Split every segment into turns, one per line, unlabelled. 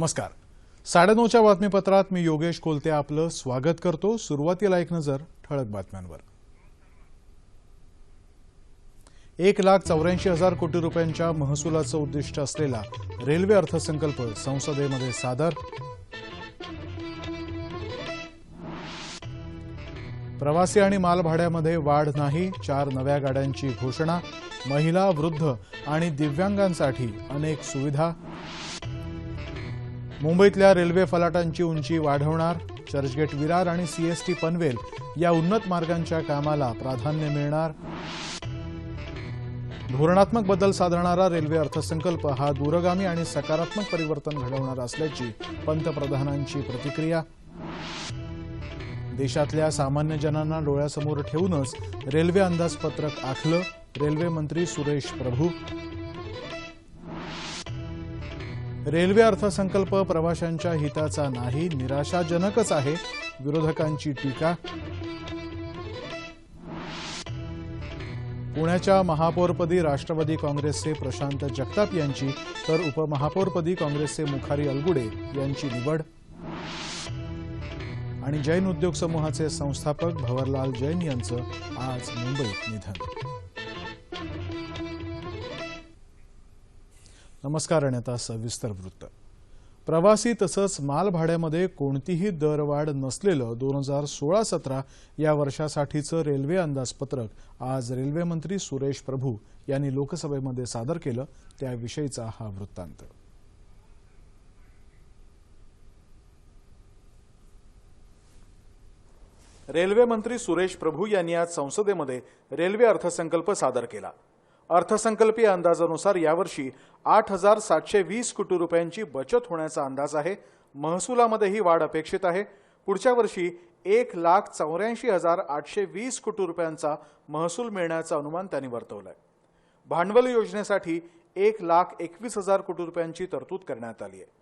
नमस्कार. साडेनऊच्या बातमीपत्रात मी योगेश कोलते आपलं स्वागत करतो. सुरुवातीला एक नजर ठळक बातम्यांवर. एक लाख चौऱ्याऐंशी हजार कोटी रुपयांच्या महसुलाचं उद्दिष्ट असलेला रेल्वे अर्थसंकल्प संसदेमध्ये सादर. प्रवासी आणि मालभाड्यामध्ये वाढ नाही चार नव्या गाड्यांची घोषणा महिला वृद्ध आणि दिव्यांगांसाठी अनेक सुविधा. मुंबईतल्या रेल्वे फलाटांची उंची वाढवणार चर्चगेट विरार आणि सीएसटी पनवेल या उन्नत मार्गांच्या कामाला प्राधान्य मिळणार. धोरणात्मक बदल साधणारा रेल्वे अर्थसंकल्प हा दूरगामी आणि सकारात्मक परिवर्तन घडवणारा असल्याची पंतप्रधानांची प्रतिक्रिया. देशातल्या सामान्य जनांना डोळ्यासमोर ठेवूनच रेल्वे अंदाजपत्रक आखलं रेल्वे मंत्री सुरेश प्रभू. रेल्वे अर्थसंकल्प प्रवाशांच्या हिताचा नाही निराशाजनकच आहे विरोधकांची टीका. पुण्याच्या महापौरपदी राष्ट्रवादी काँग्रेसचे प्रशांत जगताप यांची तर उपमहापौरपदी काँग्रेसचे मुखारी अलगुडे यांची निवड. आणि जैन उद्योग समूहाचे संस्थापक भवरलाल जैन यांचं आज मुंबईत निधन. नमस्कार आणि आता सविस्तर वृत्त. प्रवासी तसंच मालभाड्यामध्ये कोणतीही दरवाढ नसलेलं दोन हजार सोळा सतरा या वर्षासाठीचं रेल्वे अंदाजपत्रक आज रेल्वेमंत्री सुरेश प्रभू यांनी लोकसभेमध्ये सादर केलं त्याविषयीचा हा वृत्तांत. रेल्वे मंत्री सुरेश प्रभू यांनी आज संसदेमध्ये रेल्वे अर्थसंकल्प सादर केला. अर्थसंकल्पीय अंदाजानुसार यावर्षी आठ हजार सातशे वीस कोटी रुपयांची बचत होण्याचा अंदाज आहे. महसुलामध्येही वाढ अपेक्षित आहे. पुढच्या वर्षी एक लाख चौऱ्याऐंशी हजार आठशे वीस कोटी रुपयांचा महसूल मिळण्याचं अनुमान त्यांनी वर्तवलंय. भांडवल योजनेसाठी एक लाख एकवीस हजार कोटी रुपयांची तरतूद करण्यात आली आहे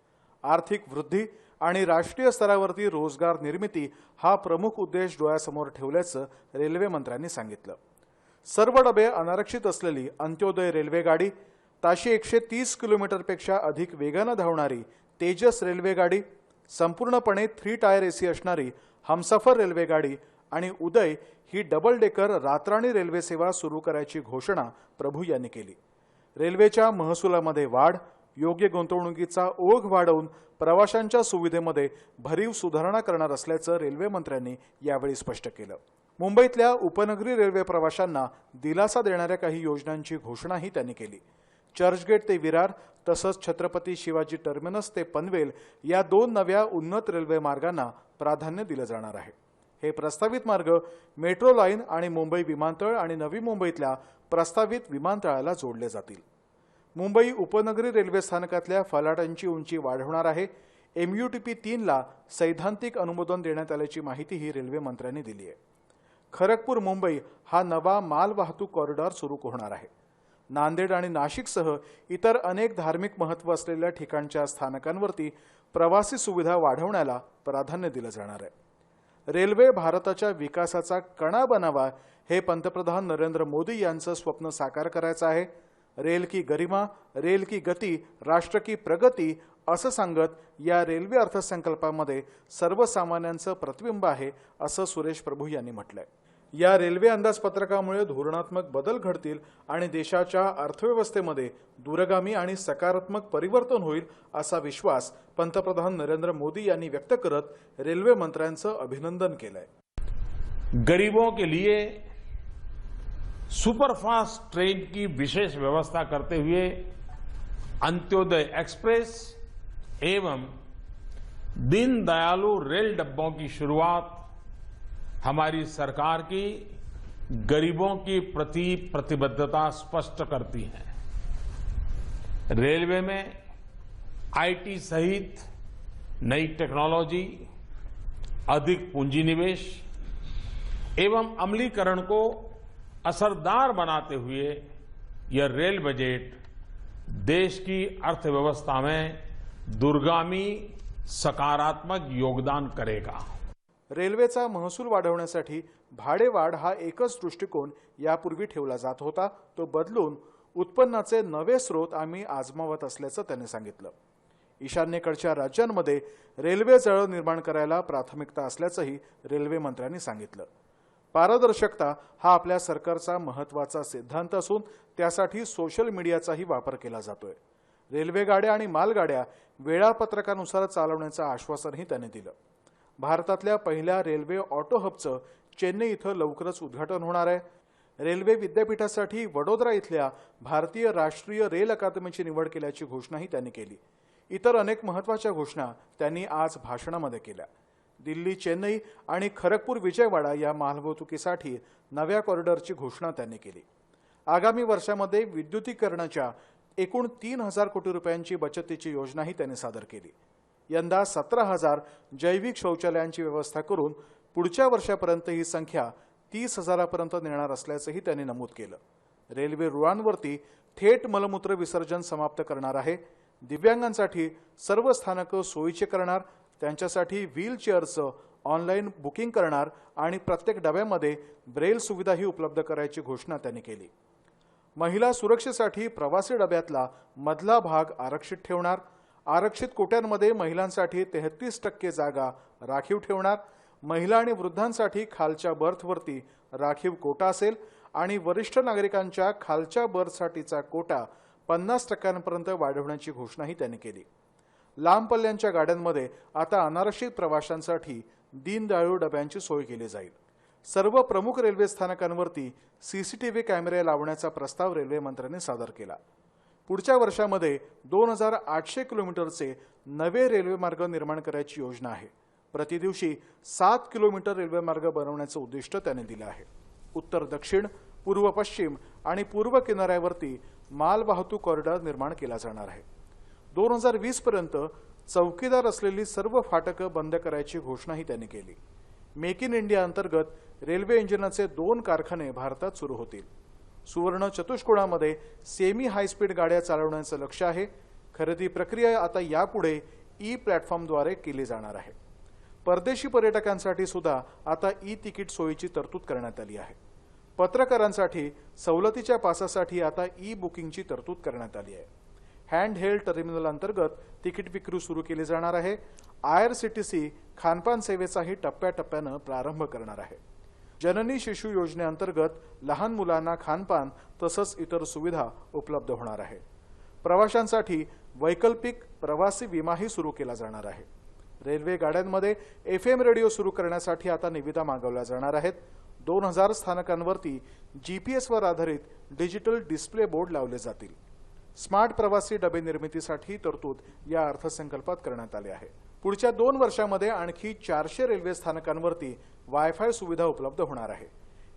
आर्थिक वृद्धी आणि राष्ट्रीय स्तरावरती रोजगार निर्मिती हा प्रमुख उद्देश डोळ्यासमोर ठेवल्याचं रेल्वे मंत्र्यांनी सांगितलं. सर्व डबे अनारक्षित असलेली अंत्योदय रेल्वेगाडी ताशी एकशे तीस किलोमीटरपेक्षा अधिक वेगानं धावणारी तेजस रेल्वेगाडी संपूर्णपणे थ्री टायर एसी असणारी हमसफर रेल्वेगाडी आणि उदय ही डबल डेकर रात्राणी रेल्वे सेवा सुरू करायची घोषणा प्रभू यांनी केली. रेल्वेच्या महसुलामध्ये वाढ योग्य गुंतवणुकीचा ओघ वाढवून प्रवाशांच्या सुविधेमध्ये भरीव सुधारणा करणार असल्याचं रेल्वे मंत्र्यांनी यावेळी स्पष्ट केलं. मुंबईतल्या उपनगरी रेल्वे प्रवाशांना दिलासा देणाऱ्या काही योजनांची घोषणाही त्यांनी केली. चर्चगेट ते विरार तसंच छत्रपती शिवाजी टर्मिनस ते पनवेल या दोन नव्या उन्नत रेल्वे मार्गांना प्राधान्य दिलं जाणार आहे. हे प्रस्तावित मार्ग मेट्रो लाईन आणि मुंबई विमानतळ आणि नवी मुंबईतल्या प्रस्तावित विमानतळाला जोडले जातील. मुंबई उपनगरी रेल्वे स्थानकातल्या फलाटांची उंची वाढवणार आहे. एमयूटीपी तीनला सैद्धांतिक अनुमोदन देण्यात आल्याची माहितीही रेल्वे मंत्र्यांनी दिली आहे. खरगपूर मुंबई हा नवा माल वाहतूक कॉरिडॉर सुरू होणार आहे. नांदेड आणि नाशिकसह इतर अनेक धार्मिक महत्त्व असलेल्या ठिकाणच्या स्थानकांवरती प्रवासी सुविधा वाढवण्याला प्राधान्य दिलं जाणार आहे. रेल्वे भारताच्या विकासाचा कणा बनावा हे पंतप्रधान नरेंद्र मोदी यांचं स्वप्न साकार करायचं आहे. रेल की गरिमा रेल की गती राष्ट्र की प्रगती असं सांगत या रेल्वे अर्थसंकल्पामध्ये सर्वसामान्यांचं प्रतिबिंब आहे असं सुरेश प्रभू यांनी म्हटलंय. या रेल्वे अंदाजपत्रकामुळे धोरणात्मक बदल घडतील आणि देशाच्या अर्थव्यवस्थेमध्ये दूरगामी आणि सकारात्मक परिवर्तन होईल असा विश्वास पंतप्रधान नरेंद्र मोदी यांनी व्यक्त करत रेल्वे मंत्र्यांचं अभिनंदन केलंय.
गरीबों के लिए सुपरफास्ट ट्रेन की विशेष व्यवस्था करते हुए अंत्योदय एक्सप्रेस एवं दीनदयालु रेल डब्बों की शुरुआत हमारी सरकार की गरीबों की प्रति प्रतिबद्धता स्पष्ट करती है। रेलवे में आईटी सहित नई टेक्नोलॉजी, अधिक पूंजी निवेश एवं अमलीकरण को असरदार बनाते हुए यह रेल बजट देश की अर्थव्यवस्था में दूरगामी सकारात्मक योगदान करेगा.
रेल्वेचा महसूल वाढवण्यासाठी भाडेवाढ हा एकच दृष्टिकोन यापूर्वी ठेवला जात होता. तो बदलून उत्पन्नाचे नवे स्रोत आम्ही आजमावत असल्याचं त्यांनी सांगितलं. ईशान्येकडच्या राज्यांमध्ये रेल्वे जळ निर्माण करायला प्राथमिकता असल्याचंही रेल्वे मंत्र्यांनी सांगितलं. पारदर्शकता हा आपल्या सरकारचा महत्त्वाचा सिद्धांत असून त्यासाठी सोशल मीडियाचाही वापर केला जातोय. रेल्वे गाड्या आणि मालगाड्या वेळापत्रकानुसार चालवण्याचं आश्वासनही त्यांनी दिलं. भारतातल्या पहिल्या रेल्वे ऑटो हबचं चेन्नई इथं लवकरच उद्घाटन होणार आहे. रेल्वे विद्यापीठासाठी वडोदरा इथल्या भारतीय राष्ट्रीय रेल अकादमीची निवड केल्याची घोषणाही त्यांनी केली. इतर अनेक महत्त्वाच्या घोषणा त्यांनी आज भाषणामध्ये केल्या. दिल्ली चेन्नई आणि खरगपूर विजयवाडा या मालवाहतुकीसाठी नव्या कॉरिडॉरची घोषणा त्यांनी केली. आगामी वर्षामध्ये विद्युतीकरणाच्या एकूण तीन हजार कोटी रुपयांची बचतीची योजनाही त्यांनी सादर केली. यंदा सतरा हजार जैविक शौचालयांची व्यवस्था करून पुढच्या वर्षापर्यंत ही संख्या तीस हजारापर्यंत नेणार असल्याचंही त्यांनी नमूद केलं. रेल्वे रुळांवरती थेट मलमूत्र विसर्जन समाप्त करणार आहे. दिव्यांगांसाठी सर्व स्थानकं सोयीचे करणार त्यांच्यासाठी व्हीलचेअरचं ऑनलाईन बुकिंग करणार आणि प्रत्येक डब्यामध्ये ब्रेल सुविधाही उपलब्ध करायची घोषणा त्यांनी केली. महिला सुरक्षेसाठी प्रवासी डब्यातला मधला भाग आरक्षित ठेवणार. आरक्षित कोट्यांमध्ये महिलांसाठी तेहतीस टक्के जागा राखीव ठेवणार. महिला आणि वृद्धांसाठी खालच्या बर्थवरती राखीव कोटा असेल आणि वरिष्ठ नागरिकांच्या खालच्या बर्थसाठीचा कोटा पन्नास टक्क्यांपर्यंत वाढवण्याची घोषणाही त्यांनी केली. लांब पल्ल्यांच्या गाड्यांमध्ये आता अनारक्षित प्रवाशांसाठी दीनदयाळू डब्यांची सोय केली जाईल. सर्व प्रमुख रेल्वे स्थानकांवरती सीसीटीव्ही कॅमेरे लावण्याचा प्रस्ताव रेल्वे मंत्र्यांनी सादर केला. पुढच्या वर्षामध्ये दोन हजार आठशे किलोमीटरचे नवे रेल्वे मार्ग निर्माण करायची योजना आहे. प्रतिदिवशी सात किलोमीटर रेल्वे मार्ग बनवण्याचं उद्दिष्ट त्याने दिलं आहे. उत्तर दक्षिण पूर्व पश्चिम आणि पूर्व किनाऱ्यावरती मालवाहतूक कॉरिडॉर निर्माण केला जाणार आहे. दोन हजार वीस पर्यंत चौकीदार असलेली सर्व फाटकं बंद करायची घोषणाही त्यांनी केली. मेक इन इंडिया अंतर्गत रेल्वे इंजिनाचे दोन कारखाने भारतात सुरू होतील. सुवर्ण चतुष्कोणामध्ये सेमी हायस्पीड गाड्या चालवण्याचं लक्ष आहे. खरेदी प्रक्रिया आता यापुढे ई प्लॅटफॉर्मद्वारे केली जाणार आहे. परदेशी पर्यटकांसाठी सुद्धा आता ई तिकीट सोयीची तरतूद करण्यात आली आहे. पत्रकारांसाठी सवलतीच्या पासासाठी आता ई बुकिंगची तरतूद करण्यात आली आहे. हँड हेल्ड टर्मिनल अंतर्गत तिकीट विक्री सुरू केली जाणार आहे. I R C T C खानपान सेवेचाही टप्प्याटप्प्यानं प्रारंभ करणार आहे. जननी शिशु योजनेअंतर्गत लहान मुलांना खानपान तसंच इतर सुविधा उपलब्ध होणार आहे. प्रवाशांसाठी वैकल्पिक प्रवासी विमाही सुरू केला जाणार आहे. रेल्वे गाड्यांमध्ये एफ एम रेडिओ सुरू करण्यासाठी आता निविदा मागवल्या जाणार आहेत. दोन हजार स्थानकांवरती जीपीएसवर आधारित डिजिटल डिस्प्ले बोर्ड लावले जातील. स्मार्ट प्रवासी डबे निर्मितीसाठी तरतूद या अर्थसंकल्पात करण्यात आली आहे. पुढच्या दोन वर्षामध्ये आणखी चारशे रेल्वे स्थानकांवरती वायफाय सुविधा उपलब्ध होणार आहे.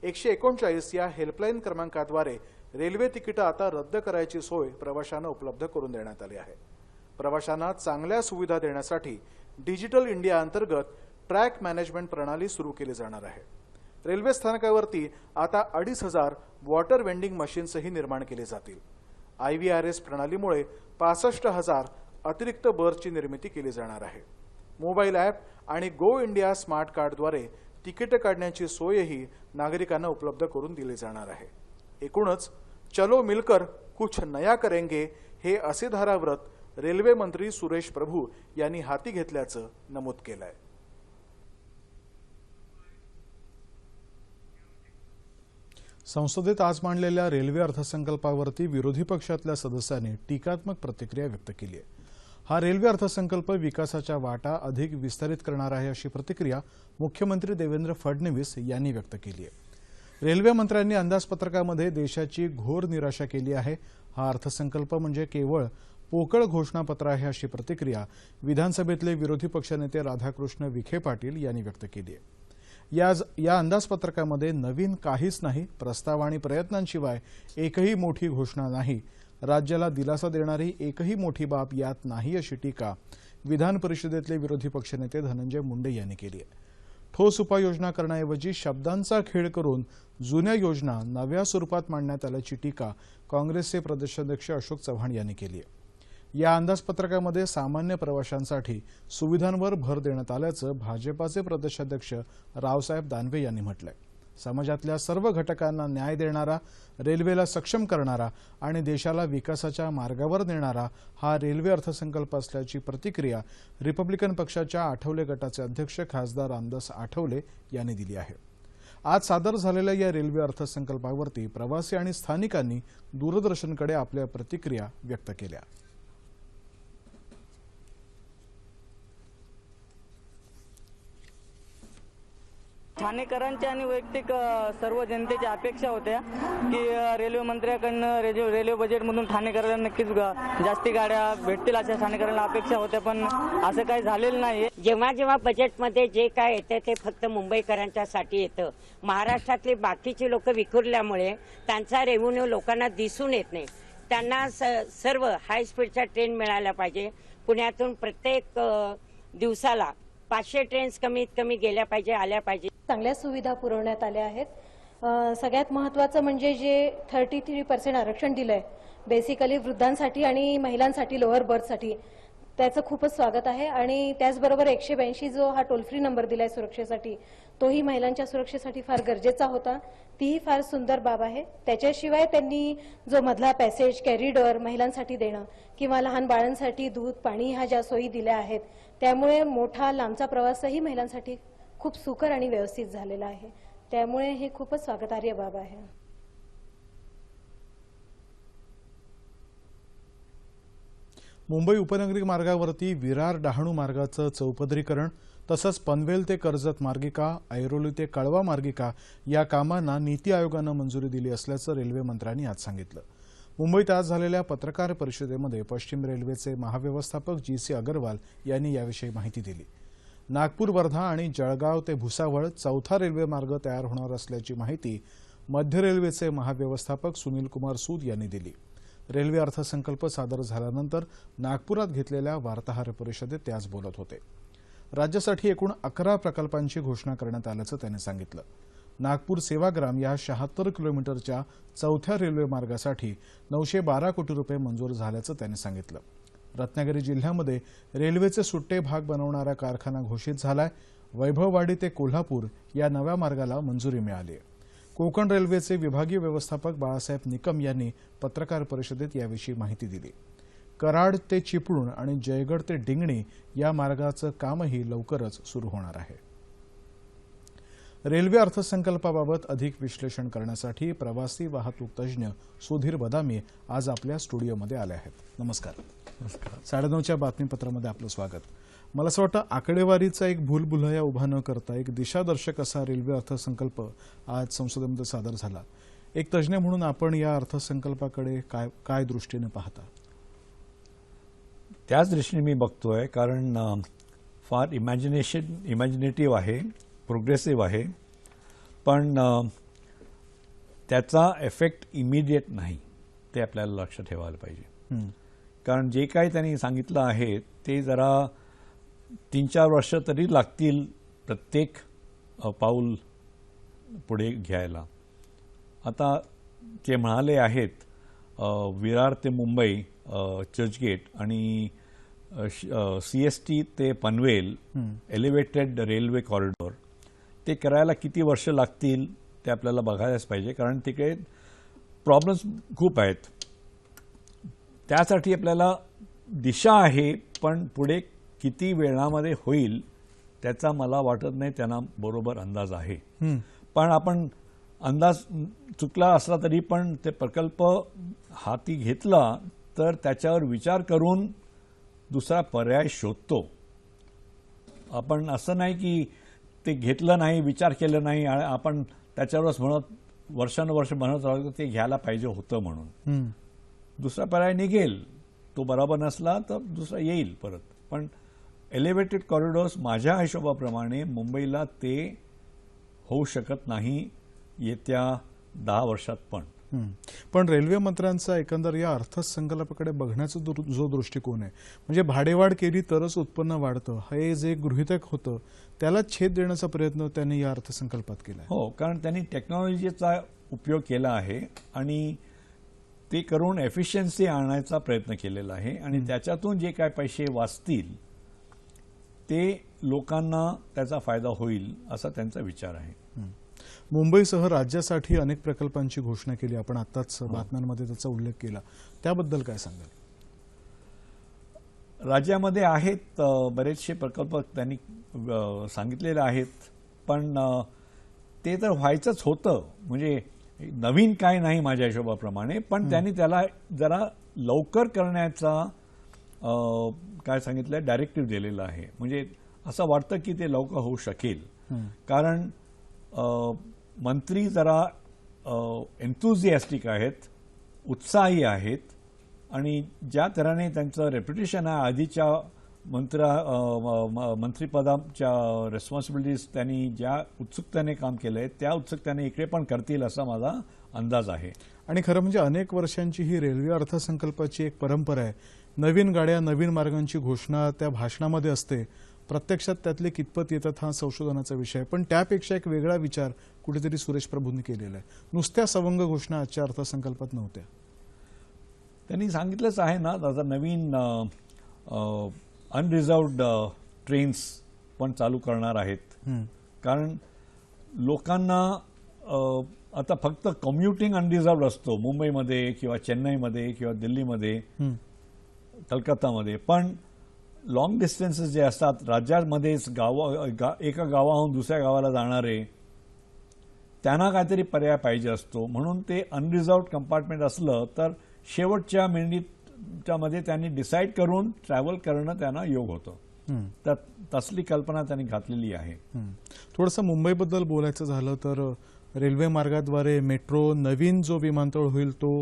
एकशे एकोणचाळीस या हेल्पलाईन क्रमांकाद्वारे रेल्वे तिकीटं आता रद्द करायची सोय प्रवाशांना उपलब्ध करून देण्यात आली आहे. प्रवाशांना चांगल्या सुविधा देण्यासाठी डिजिटल इंडिया अंतर्गत ट्रॅक मॅनेजमेंट प्रणाली सुरू केली जाणार आहे. रेल्वे स्थानकावरती आता अडीच हजार वॉटर वेंडिंग मशीन्सही निर्माण केली जातील. आय व्ही आर एस प्रणालीमुळे पासष्ट हजार अतिरिक्त बसची निर्मिती केली जाणार आहे. मोबाईल ॲप आणि गो इंडिया स्मार्ट कार्डद्वारे तिकीटं काढण्याची सोयही नागरिकांना उपलब्ध करून दिली जाणार आहे. एकूणच चलो मिलकर कुछ नया करेंगे हे असे धाराव्रत रेल्वे मंत्री सुरेश प्रभू यांनी हाती घेतल्याचं नमूद केलं आहे
संसदेत आज मांडलेल्या रेल्वे अर्थसंकल्पावरती विरोधी पक्षातल्या सदस्यांनी टीकात्मक प्रतिक्रिया व्यक्त केली आहे. हा रेल्वे अर्थसंकल्प विकासाच्या वाटा अधिक विस्तारित करणार आहे अशी प्रतिक्रिया मुख्यमंत्री देवेंद्र फडणवीस यांनी व्यक्त केली आहे. रेल्वे मंत्र्यांनी अंदाजपत्रकामध्ये देशाची घोर निराशा केली आहे. हा अर्थसंकल्प म्हणजे केवळ पोकळ घोषणापत्र आहे अशी प्रतिक्रिया विधानसभेतले विरोधी पक्षनेते राधाकृष्ण विखे पाटील यांनी व्यक्त केली आहे. या या अंदाजपत्रकामध्ये नवीन काहीच नाही प्रस्ताव आणि प्रयत्नांशिवाय एकही मोठी घोषणा नाही. राज्याला दिलासा देणारी एकही मोठी बाब यात नाही अशी टीका विधान परिषदेतले विरोधी पक्षनेते धनंजय मुंडे यांनी केली आहे. ठोस उपाययोजना करण्याऐवजी शब्दांचा खेळ करून जुन्या योजना नव्या स्वरूपात मांडण्यात आल्याची टीका काँग्रेसचे प्रदेशाध्यक्ष अशोक चव्हाण यांनी केली आहे. या अंदाजपत्रकामध्ये सामान्य प्रवाशांसाठी सुविधांवर भर देण्यात आल्याचं भाजपाचे प्रदेशाध्यक्ष रावसाहेब दानवे यांनी म्हटलंय.
समाजातल्या सर्व घटकांना न्याय देणारा रेल्वेला सक्षम करणारा आणि देशाला विकासाच्या मार्गावर नेणारा हा रेल्वे अर्थसंकल्प असल्याची प्रतिक्रिया रिपब्लिकन पक्षाच्या आठवले गटाचे अध्यक्ष खासदार रामदास आठवले यांनी दिली आहे. आज सादर झालेल्या या रेल्वे अर्थसंकल्पावरती प्रवासी आणि स्थानिकांनी दूरदर्शनकडे आपल्या प्रतिक्रिया व्यक्त केल्या.
ठाणेकरांच्या आणि वैयक्तिक सर्व जनतेच्या अपेक्षा होत्या की रेल्वे मंत्र्याकडनं रेल्वे रेल्वे बजेटमधून ठाणेकरांना नक्कीच जास्ती गाड्या भेटतील अशा ठाणेकरांना अपेक्षा होत्या पण असं काही झालेलं नाही
जेव्हा जेव्हा बजेटमध्ये जे काय येतं ते फक्त मुंबईकरांच्यासाठी येतं. महाराष्ट्रातले बाकीची लोक विखुरल्यामुळे त्यांचा रेव्हेन्यू लोकांना दिसून येत नाही. त्यांना स- सर्व हाय स्पीडच्या ट्रेन मिळाल्या पाहिजे. पुण्यातून प्रत्येक दिवसाला पाचशे ट्रेन्स कमीत कमी गेल्या पाहिजे आल्या पाहिजे.
चांगल्या सुविधा पुरवण्यात आल्या आहेत. सगळ्यात महत्त्वाचं म्हणजे जे थर्टी थ्री पर्सेंट आरक्षण दिलंय बेसिकली वृद्धांसाठी आणि महिलांसाठी लोअर बर्थसाठी त्याचं खूपच स्वागत आहे. आणि त्याचबरोबर एकशे ब्याऐंशी जो हा टोल फ्री नंबर दिलाय सुरक्षेसाठी तोही महिलांच्या सुरक्षेसाठी फार गरजेचा होता. तीही फार सुंदर बाब आहे. त्याच्याशिवाय त्यांनी जो मधला पॅसेज कॅरिडॉर महिलांसाठी देणं किंवा लहान बाळांसाठी दूध पाणी ह्या ज्या सोयी दिल्या आहेत त्यामुळे मोठा लांबचा प्रवासही महिलांसाठी खूप सुकर आणि व्यवस्थित झालेलं आहे. त्यामुळे हे खूपच स्वागतार्ह बाब आहे.
मुंबई उपनगरी मार्गावरती विरार डहाणू मार्गाचं चौपदरीकरण तसंच पनवेल ते कर्जत मार्गिका ऐरोली ते कळवा मार्गिका या कामांना नीती आयोगानं मंजुरी दिली असल्याचं रेल्वे मंत्र्यांनी आज सांगितलं. मुंबईत आज झालेल्या पत्रकार परिषदेमध्ये पश्चिम रेल्वेचे महाव्यवस्थापक जी सी अगरवाल यांनी याविषयी माहिती दिली. नागपूर वर्धा आणि जळगाव ते भुसावळ चौथा रेल्वे मार्ग तयार होणार असल्याची माहिती मध्य रेल्वेचे महाव्यवस्थापक सुनील कुमार सूद यांनी दिली. रेल्वे अर्थसंकल्प सादर झाल्यानंतर नागपुरात घेतलेल्या वार्ताहर परिषदेत ते आज बोलत होते. राज्यासाठी एकूण अकरा प्रकल्पांची घोषणा करण्यात आल्याचं त्यांनी सांगितलं. नागपूर सेवाग्राम या शहात्तर किलोमीटरच्या चौथ्या रेल्वे मार्गासाठी नऊशे बारा कोटी रुपये मंजूर झाल्याचं त्यांनी सांगितलं. रत्नागिरी जिल्ह्यामध्ये रेल्वेचे सुट्टे भाग बनवणारा कारखाना घोषित झालाय. वैभववाडी ते कोल्हापूर या नव्या मार्गाला मंजुरी मिळाली. आहे कोकण रेल्वेचे विभागीय व्यवस्थापक बाळासाहेब निकम यांनी पत्रकार परिषदेत याविषयी माहिती दिली. कराड ते चिपळूण आणि जयगड ते डिंगणी या मार्गाचं कामही लवकरच सुरू होणार आहे. रेल्वे अर्थसंकल्पाबाबत अधिक विश्लेषण करण्यासाठी प्रवासी वाहतूक तज्ज्ञ सुधीर बदामी आज आपल्या स्टुडिओमध्ये आले आहेत. नमस्कार. साडेनऊच्या बातमीपत्रामध्ये आपलं स्वागत. मला असं वाटतं आकडेवारीचा एक भूलभुलया उभा न करता एक दिशादर्शक असा रेल्वे अर्थसंकल्प आज संसदेमध्ये सादर झाला. एक तज्ज्ञ म्हणून आपण या अर्थसंकल्पाकडे काय काय दृष्टीने पाहता?
त्याच दृष्टीने मी बघतोय कारण फार इमॅजिनेशन इमॅजिनेटिव्ह आहे. प्रोग्रेसिव्ह आहे. पण त्याचा एफेक्ट इमिडिएट नाही ते आपल्याला लक्ष ठेवायला पाहिजे. कारण जे काही त्यांनी सांगितलं आहे ते जरा तीन चार वर्ष तरी लागतील प्रत्येक पाऊल पुढे घ्यायला. आता ते म्हणाले आहेत विरार ते मुंबई चर्चगेट आणि सी एस टी ते पनवेल एलिव्हेटेड रेल्वे कॉरिडॉर ते करायला किती वर्ष लागतील ते आपल्याला बघायलाच पाहिजे. कारण तिकडे प्रॉब्लेम्स खूप आहेत. त्यासाठी आपल्याला दिशा आहे पण पुढे किती वेळामध्ये होईल त्याचा मला वाटत नाही त्यांना बरोबर अंदाज आहे. पण आपण अंदाज चुकला असला तरी पण ते प्रकल्प हाती घेतला तर त्याच्यावर विचार करून दुसरा पर्याय शोधतो. आपण असं नाही की ते घेतलं नाही विचार केला नाही आणि आपण त्याच्यावरच म्हणत वर्षानुवर्ष म्हणत राहतो ते घ्यायला पाहिजे होतं म्हणून. दुसरा पर्याय निघेल. तो बरोबर नसला तर दुसरा येईल परत. पण एलिव्हेटेड कॉरिडॉर्स माझ्या हिशोबाप्रमाणे मुंबईला ते होऊ शकत नाही येत्या दहा वर्षात पण.
पण रेल्वे मंत्र्यांचा एकंदर या अर्थसंकल्पाकडे बघण्याचा जो दृष्टिकोन आहे म्हणजे भाडेवाढ केली तरच उत्पन्न वाढतं. हे जे गृहितक होतं त्याला छेद देण्याचा प्रयत्न त्यांनी या अर्थसंकल्पात केला
हो कारण त्यांनी टेक्नॉलॉजीचा उपयोग केला आहे आणि ते करून एफिशियन्सी आणण्याचा प्रयत्न केलेला आहे आणि त्याच्यातून जे काय पैसे वाचतील ते लोकांना त्याचा फायदा होईल असा त्यांचा विचार आहे.
मुंबईसह राज्यासाठी अनेक प्रकल्पांची घोषणा केली. आपण आत्ताच बातम्यांमध्ये त्याचा उल्लेख केला. त्याबद्दल काय सांगाल?
राज्यामध्ये आहेत बरेचसे प्रकल्प त्यांनी सांगितलेले आहेत. पण ते तर व्हायचंच होतं. म्हणजे नवीन काय नाही माझ्या हिशोबाप्रमाणे. पण त्यांनी त्याला जरा लवकर करण्याचा काय सांगितलं डायरेक्टिव्ह दिलेला आहे. म्हणजे असं वाटतं की ते लवकर होऊ शकेल. कारण मंत्री जरा एन्थुझियास्टिक आहेत उत्साही आहेत आणि ज्या तऱ्हेने त्यांचं रेप्युटेशन आहे आधीच्या मंत्रा म- मंत्रिपदाच्या रेस्पॉन्सिबिलिटीज त्यांनी ज्या उत्सुकतेने काम केलं आहे त्या उत्सुकतेने इकडे पण करतील असा माझा अंदाज आहे.
आणि खरं म्हणजे अनेक वर्षांची ही रेल्वे अर्थसंकल्पाची एक परंपरा आहे. नवीन गाड्या नवीन मार्गांची घोषणा त्या भाषणामध्ये असते. प्रत्यक्षात त्यातले कितपत येतात हा संशोधनाचा विषय आहे. पण त्यापेक्षा एक वेगळा विचार कुठेतरी सुरेश प्रभूंनी केलेला आहे. नुसत्या सवंग घोषणा आजच्या अर्थसंकल्पात नव्हत्या.
त्यांनी सांगितलंच आहे ना आता नवीन अनरिझर्वड ट्रेन्स पण चालू करणार आहेत. कारण लोकांना आता फक्त कम्युटिंग अनरिझर्वड असतो मुंबईमध्ये किंवा चेन्नईमध्ये किंवा दिल्लीमध्ये कलकत्तामध्ये. पण लॉंग डिस्टन्सेस जे असतात राज्यामध्येच गावा गा, एका गावाहून दुसऱ्या गावाला जाणारे त्यांना काहीतरी पर्याय पाहिजे असतो. म्हणून ते अनरिझर्वड कंपार्टमेंट असलं तर शेवटच्या मिनिटच्या मध्ये त्यांनी डिसाईड करून ट्रॅव्हल करणं त्यांना योग होतं. तर तसली कल्पना त्यांनी घातलेली आहे.
थोडंसं मुंबईबद्दल बोलायचं झालं तर रेल्वे मार्गाद्वारे मेट्रो नवीन जो विमानतळ होईल तो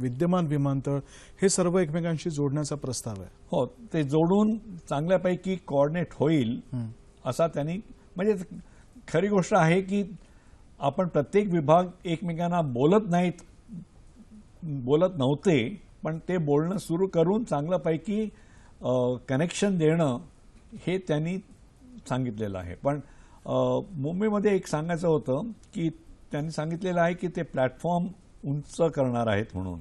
विद्यमान विमानतळ हे सर्व एकमेकांशी जोडण्याचा प्रस्ताव आहे.
हो ते जोडून चांगल्यापैकी कोऑर्डिनेट होईल असा त्यांनी म्हणजे खरी गोष्ट आहे की आपण प्रत्येक विभाग एकमेकांना बोलत नाहीत बोलत नव्हते पण ते बोलणं सुरू करून चांगल्यापैकी कनेक्शन देणं हे त्यांनी सांगितलेलं आहे. पण मुंबईमध्ये एक सांगायचं होतं की त्यांनी सांगितलेलं आहे की ते प्लॅटफॉर्म उंच करणार आहेत म्हणून.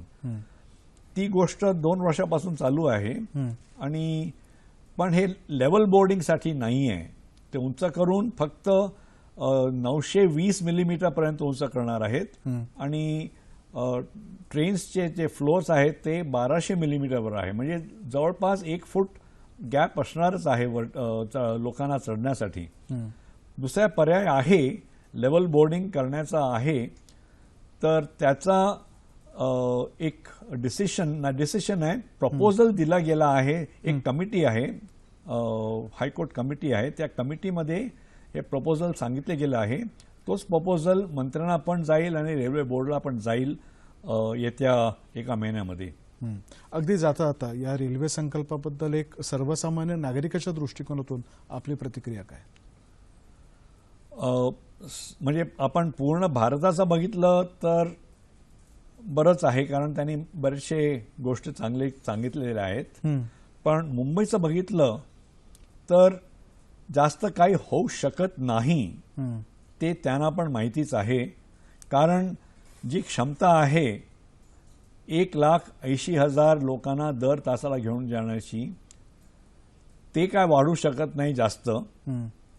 ती गोष्ट दोन वर्षापासून चालू आहे. आणि पण हे लेवल बोर्डिंगसाठी नाही आहे ते उंच करून फक्त नऊशे वीस मिलीमीटरपर्यंत उंच करणार आहेत. आणि ट्रेन्सचे जे फ्लोअर्स आहेत ते बाराशे मिलीमीटरवर आहे. म्हणजे जवळपास एक फूट गॅप असणारच आहे वर लोकांना चढण्यासाठी. दुसरा पर्याय आहे लेवल बोर्डिंग करण्याचा आहे. तर त्याचा एक डिसिशन ना डिसिशन आहे प्रपोजल दिला गेला आहे एक कमिटी आहे हायकोर्ट कमिटी आहे. त्या कमिटीमध्ये हे प्रपोजल सांगितले गेलं आहे. तोच प्रपोजल मंत्र्यांना पण जाईल आणि रेल्वे बोर्डला पण जाईल येत्या एका महिन्यामध्ये.
अगदी जाता जाता या रेल्वे संकल्पाबद्दल एक सर्वसामान्य नागरिकाच्या दृष्टिकोनातून आपली प्रतिक्रिया काय?
म्हणजे आपण पूर्ण भारताचं बघितलं तर बरंच आहे कारण त्यांनी बरेचसे गोष्टी चांगले सांगितलेल्या आहेत. पण मुंबईचं बघितलं तर जास्त काही होऊ शकत नाही. ते त्यांना पण माहितीच आहे. कारण जी क्षमता आहे एक लाख ऐंशी हजार लोकांना दर तासाला घेऊन जाण्याची ते काय वाढू शकत नाही जास्त.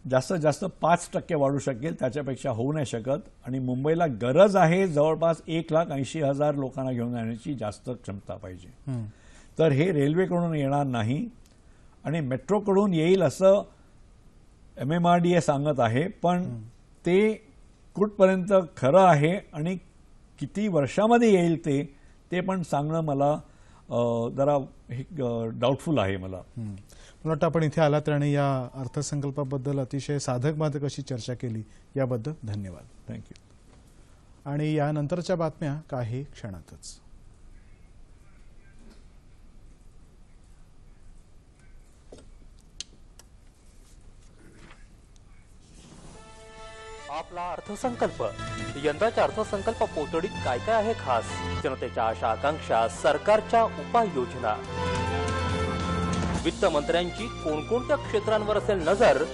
जास्तीत जास्त पाच टक्के वाढू शकेल त्याच्यापेक्षा होऊ नाही शकत. आणि मुंबईला गरज आहे जवळपास एक लाख ऐंशी हजार लोकांना घेऊन जाण्याची जास्त क्षमता पाहिजे. तर हे रेल्वेकडून येणार नाही. आणि मेट्रोकडून येईल असं M M R D A सांगत आहे पण ते कुठपर्यंत खरं आहे आणि किती वर्षामध्ये येईल ते ते पण सांगणं मला जरा डाऊटफुल आहे मला.
मला वाटतं आपण इथे आलात आणि या अर्थसंकल्पाबद्दल अतिशय साधक बाधक अशी चर्चा केली याबद्दल धन्यवाद.
थँक्यू
आणि यानंतरच्या बातम्या काही क्षणातच.
आपला अर्थसंकल्प. यंदाच्या अर्थसंकल्प पोतडीत काय काय आहे खास? जनतेच्या आशा आकांक्षा सरकारच्या उपाययोजना. वित्त मंत्र्यांची कोणकोणत्या क्षेत्रांवर असेल नजर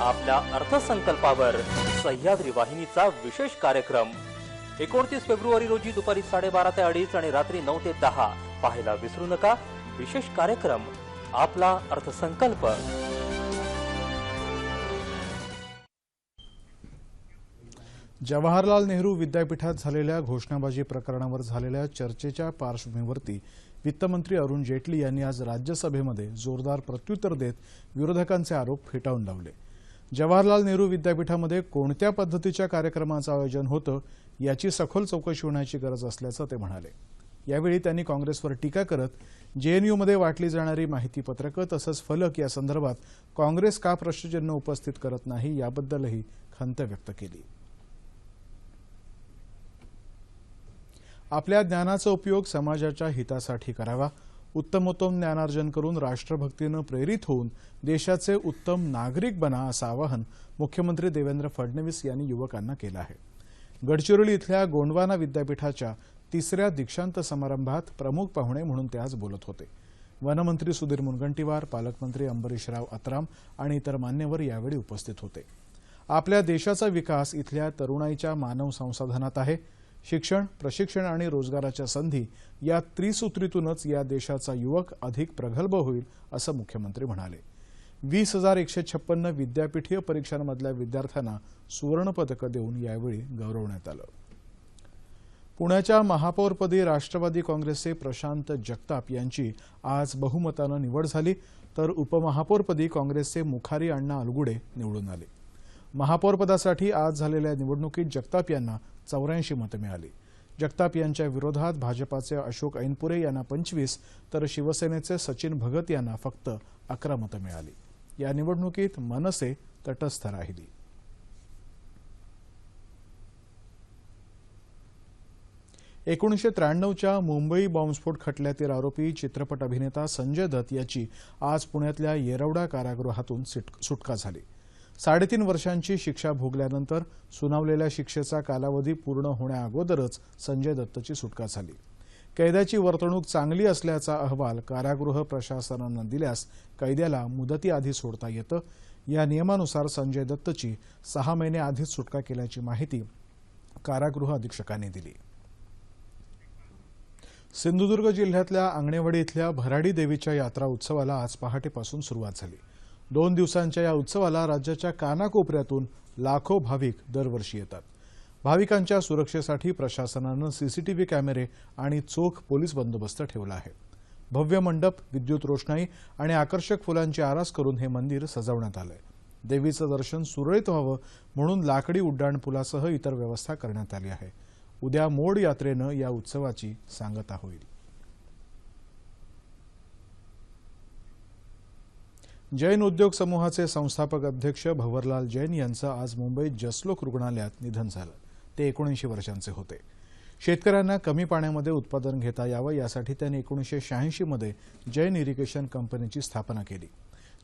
आपल्या अर्थसंकल्पावर सह्याद्री वाहिनीचा विशेष कार्यक्रम. एकोणतीस फेब्रुवारी रोजी दुपारी साडेबारा ते अडीच आणि रात्री नऊ ते दहा पाहायला विसरू नका. विशेष कार्यक्रम आपला अर्थसंकल्प.
जवाहरलाल नेहरू विद्यापीठात झालेल्या घोषणाबाजी प्रकरणावर झालेल्या चर्चेच्या पार्श्वभूमीवरती वित्तमंत्री अरुण जेटली यांनी आज राज्यसभेमध्ये जोरदार प्रत्युत्तर देत विरोधकांचे आरोप फेटाळून लावले. जवाहरलाल नेहरू विद्यापीठामध्ये कोणत्या पद्धतीच्या कार्यक्रमाचं आयोजन होतं याची सखोल चौकशी होण्याची गरज असल्याचं ते म्हणाले. यावेळी त्यांनी काँग्रेसवर टीका करत जेएनयूमध्ये वाटली जाणारी माहितीपत्रकं तसंच फलक या संदर्भात काँग्रेस का प्रश्नचिन्ह उपस्थित करत नाही याबद्दलही खंत व्यक्त केली. आपल्या ज्ञानाचा उपयोग समाजाच्या हितासाठी करावा. उत्तमोत्तम ज्ञानार्जन करून राष्ट्रभक्तीनं प्रेरित होऊन देशाचे उत्तम नागरिक बना असं आवाहन मुख्यमंत्री देवेंद्र फडणवीस यांनी युवकांना केलं आहे. गडचिरोली इथल्या गोंडवाना विद्यापीठाच्या तिसऱ्या दीक्षांत समारंभात प्रमुख पाहुणे म्हणून ते आज बोलत होते. वनमंत्री सुधीर मुनगंटीवार पालकमंत्री अंबरीशराव अत्राम आणि इतर मान्यवर यावेळी उपस्थित होते. आपल्या देशाचा विकास इथल्या तरुणाईच्या मानव संसाधनात आहे. शिक्षण प्रशिक्षण आणि रोजगाराच्या संधी या त्रिसूत्रीतूनच या देशाचा युवक अधिक प्रगल्भ होईल असं मुख्यमंत्री म्हणाले. वीस हजार एकशे छप्पन्न विद्यापीठीय परीक्षांमधल्या विद्यार्थ्यांना सुवर्णपदकं देऊन यावेळी गौरवण्यात आलं. पुण्याच्या महापौरपदी राष्ट्रवादी काँग्रेसचे प्रशांत जगताप यांची आज बहुमतानं निवड झाली तर उपमहापौरपदी काँग्रेसचे मुखारी अण्णा अलगुडे निवडून आले. महापौरपदासाठी आज झालेल्या निवडणुकीत जगताप यांना चौऱ्याऐंशी मतं मिळाली. जगताप यांच्या विरोधात भाजपाचे अशोक ऐनपुरे यांना पंचवीस तर शिवसेनेचे सचिन भगत यांना फक्त अकरा मतं मिळाली. या निवडणुकीत मनसे तटस्थ राहिली. एकोणीसशे त्र्याण्णवच्या मुंबई बॉम्बस्फोट खटल्यातील आरोपी चित्रपट अभिनेता संजय दत्त याची आज पुण्यातल्या येरवडा कारागृहातून सुटका झाली. साडेतीन वर्षांची शिक्षा भोगल्यानंतर सुनावलेल्या शिक्षेचा कालावधी पूर्ण होण्याअगोदरच संजय दत्तची सुटका झाली. कैद्याची वर्तणूक चांगली असल्याचा अहवाल कारागृह प्रशासनानं दिल्यास कैद्याला मुदतीआधी सोडता येतं. या नियमानुसार संजय दत्तची सहा महिने आधीच सुटका केल्याची माहिती कारागृह अधीक्षकांनी दिली. सिंधुदुर्ग जिल्ह्यातल्या आंगणेवाडी इथल्या भराडी देवीच्या यात्रा उत्सवाला आज पहाटेपासून सुरुवात झाली. दोन दिवसांच्या या उत्सवाला राज्याच्या कानाकोपऱ्यातून लाखो भाविक दरवर्षी येतात. भाविकांच्या सुरक्षेसाठी प्रशासनानं सीसीटीव्ही कॅमेरे आणि चोख पोलीस बंदोबस्त ठेवला आहे. भव्य मंडप विद्युत रोषणाई आणि आकर्षक फुलांची आरास करून हे मंदिर सजवण्यात आलंय. देवीचं दर्शन सुरळीत व्हावं म्हणून लाकडी उड्डाणपुलासह इतर व्यवस्था करण्यात आली आहे. उद्या मोड यात्रेनं या उत्सवाची सांगता होईल. जैन उद्योग समूहाचे संस्थापक अध्यक्ष भवरलाल जैन यांचं आज मुंबईत जसलोक रुग्णालयात निधन झालं. ते एकोणऐंशी वर्षांचे होते. शेतकऱ्यांना कमी पाण्यामध्ये उत्पादन घेता यावं यासाठी त्यांनी एकोणीसशे शहाऐंशीमध्ये जैन इरिगेशन कंपनीची स्थापना केली.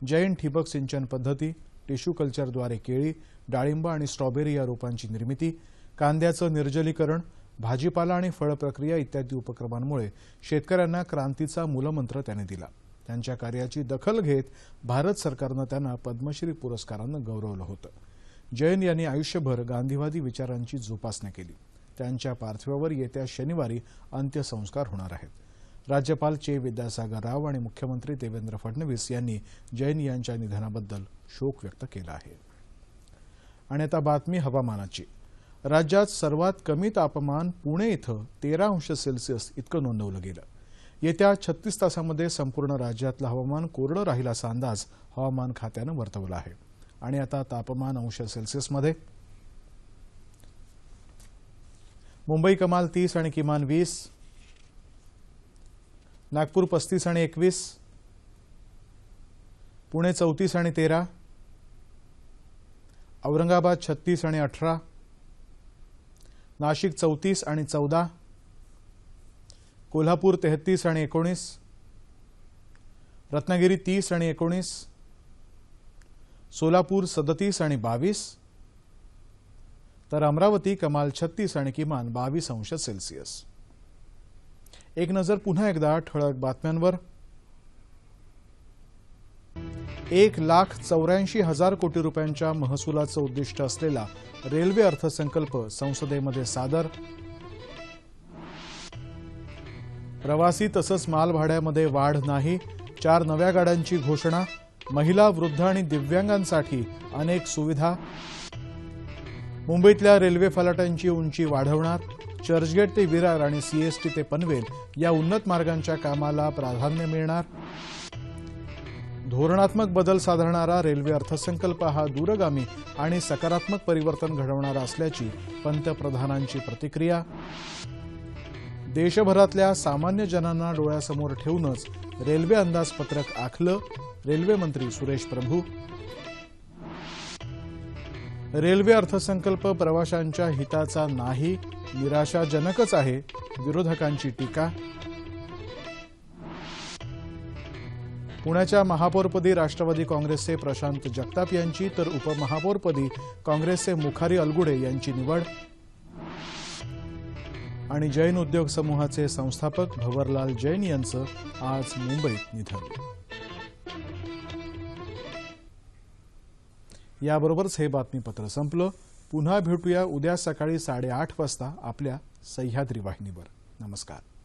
जैन ठिबक सिंचन पद्धती टिश्यू कल्चरद्वारे केळी डाळिंब आणि स्ट्रॉबेरी या रोपांची निर्मिती कांद्याचं निर्जलीकरण भाजीपाला आणि फळ प्रक्रिया इत्यादी उपक्रमांमुळे शेतकऱ्यांना क्रांतीचा मूलमंत्र त्याने दिला. त्यांच्या कार्याची दखल घेत भारत सरकारनं त्यांना पद्मश्री पुरस्कारानं गौरवलं होतं. जैन यांनी आयुष्यभर गांधीवादी विचारांची जोपासना केली. त्यांच्या पार्थिवावर येत्या शनिवारी अंत्यसंस्कार होणार आहेत. राज्यपाल चे विद्यासागर राव आणि मुख्यमंत्री देवेंद्र फडणवीस यांनी जैन यांच्या निधनाबद्दल शोक व्यक्त केला आहे. आणि आता बातमी हवामानाची. राज्यात सर्वात कमी तापमान पुणे इथं तेरा अंश सेल्सिअस इतकं नोंदवलं गेलं. येत्या छत्तीस तासामध्ये संपूर्ण राज्यातलं हवामान कोरडं राहील असा अंदाज हवामान खात्यानं वर्तवला आहे. आणि आता तापमान अंश सेल्सिअसमध्ये. मुंबई कमाल तीस आणि किमान वीस. नागपूर पस्तीस आणि एकवीस. पुणे चौतीस आणि तेरा. औरंगाबाद छत्तीस आणि अठरा. नाशिक चौतीस आणि चौदा. कोल्हापूर तेहतीस आणि एकोणीस रत्नागिरी तीस आणि एकोणीस सोलापूर सदतीस आणि बावीस तर अमरावती कमाल छत्तीस आणि किमान बावीस अंश सेल्सिअस. एक नजर पुन्हा एकदा ठळक बातम्यांवर. एक लाख चौऱ्याऐंशी हजार कोटी रुपयांच्या महसुलाचं उद्दिष्ट असलेला रेल्वे अर्थसंकल्प संसदेमध्ये सादर प्रवासी तसंच मालभाड्यामध्ये वाढ नाही चार नव्या गाड्यांची घोषणा महिला वृद्ध आणि दिव्यांगांसाठी अनेक सुविधा. मुंबईतल्या रेल्वे फलाटांची उंची वाढवणार चर्चगेट ते विरार आणि सीएसटी ते पनवेल या उन्नत मार्गांच्या कामाला प्राधान्य मिळणार. धोरणात्मक बदल साधणारा रेल्वे अर्थसंकल्प हा दूरगामी आणि सकारात्मक परिवर्तन घडवणारा असल्याची पंतप्रधानांची प्रतिक्रिया. देशभरातल्या सामान्य जनांना डोळ्यासमोर ठेवूनच रेल्वे अंदाजपत्रक आखलं रेल्वे मंत्री सुरेश प्रभू. रेल्वे अर्थसंकल्प प्रवाशांच्या हिताचा नाही निराशाजनकच आहे विरोधकांची टीका. पुण्याच्या महापौरपदी राष्ट्रवादी काँग्रेसचे प्रशांत जगताप यांची तर उपमहापौरपदी काँग्रेसचे मुखारी अलगुडे यांची निवड. आणि जैन उद्योग समूहाचे संस्थापक भवरलाल जैन यांचं आज मुंबईत निधन. याबरोबरच हे बातमीपत्र संपलं. पुन्हा भेटूया उद्या सकाळी साडेआठ वाजता आपल्या सह्याद्री वाहिनीवर. नमस्कार.